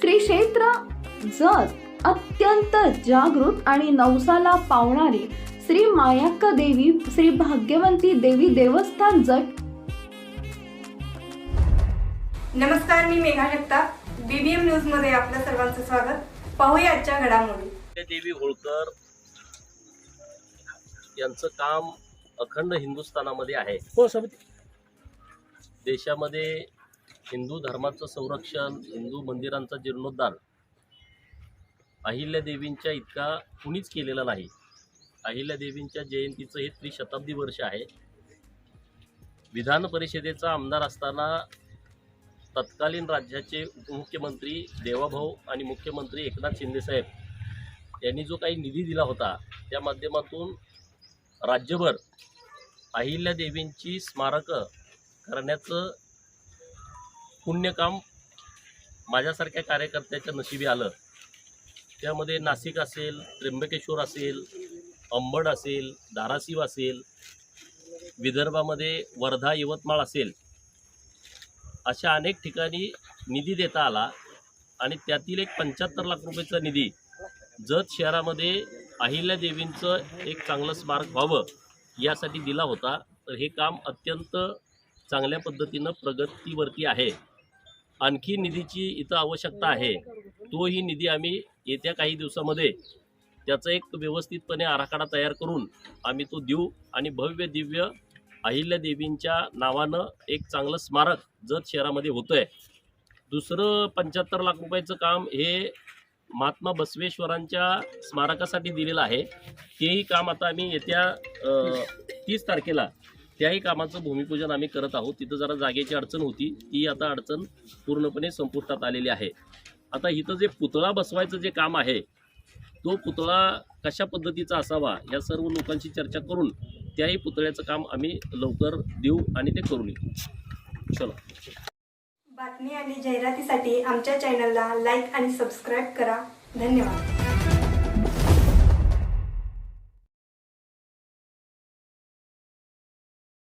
श्री क्षेत्र जत अत्यंत जागृत आणि नवसाला पावणारी श्री मायाक्का देवी श्री भाग्यवंती देवी देवस्थान जट नमस्कार मी मेघा जगताप. बीबीएम न्यूजमध्ये आपल्या सर्वांचं स्वागत. पाहूया आजच्या घडामोडी. देवी होळकर यांचं काम अखंड हिंदुस्थानामध्ये आहे. हो समिती. देशामध्ये हिंदू धर्माचं संरक्षण हिंदू मंदिरांचा जीर्णोद्धार अहिल्यादेवींच्या इतका कुणीच केलेला नाही. अहिल्यादेवींच्या जयंतीचं हे त्रिशताब्दी वर्ष आहे. विधान परिषदेचा आमदार असताना तत्कालीन राज्याचे उपमुख्यमंत्री देवाभाऊ आणि मुख्यमंत्री एकनाथ शिंदेसाहेब यांनी जो काही निधी दिला होता त्या माध्यमातून राज्यभर अहिल्यादेवींची स्मारकं करण्याचं पुण्यकाम माझ्यासारख्या कार्यकर्त्याच्या नशिबी आलं. त्यामध्ये नाशिक असेल त्र्यंबकेश्वर असेल अंबड असेल धाराशिव असेल विदर्भामध्ये वर्धा यवतमाळ असेल अशा अनेक ठिकाणी निधी देता आला आणि त्यातील एक पंच्याहत्तर लाख रुपयेचा निधी जत शहरामध्ये अहिल्यादेवींचं एक चांगलं स्मारक व्हावं यासाठी दिला होता. तर हे काम अत्यंत चांगल्या पद्धतीनं प्रगतीवरती आहे. आणखी निधीची इथं आवश्यकता आहे. तोही निधी आम्ही येत्या काही दिवसामध्ये त्याचा एक व्यवस्थितपणे आराखडा तयार करून आम्ही तो देऊ आणि भव्य दिव्य अहिल्यादेवींच्या नावानं एक चांगलं स्मारक जत शहरामध्ये होतं आहे दुसरं पंच्याहत्तर लाख रुपयाचं काम हे महात्मा बसवेश्वरांच्या स्मारकासाठी दिलेलं आहे. तेही काम आता आम्ही येत्या तीस तारखेला त्याही कामाचं भूमिपूजन आम्ही करत आहोत. तिथं जरा जागेची अडचण होती. ती आता अडचण पूर्णपणे संपुष्टात आलेली आहे. आता इथं जे पुतळा बसवायचं जे काम आहे तो पुतळा कशा पद्धतीचा असावा या सर्व लोकांशी चर्चा करून त्याही पुतळ्याचं काम आम्ही लवकर देऊ आणि ते करून येऊ. चला. बातमी आणि जाहिरातीसाठी आमच्या चॅनलला लाईक आणि सबस्क्राईब करा. धन्यवाद.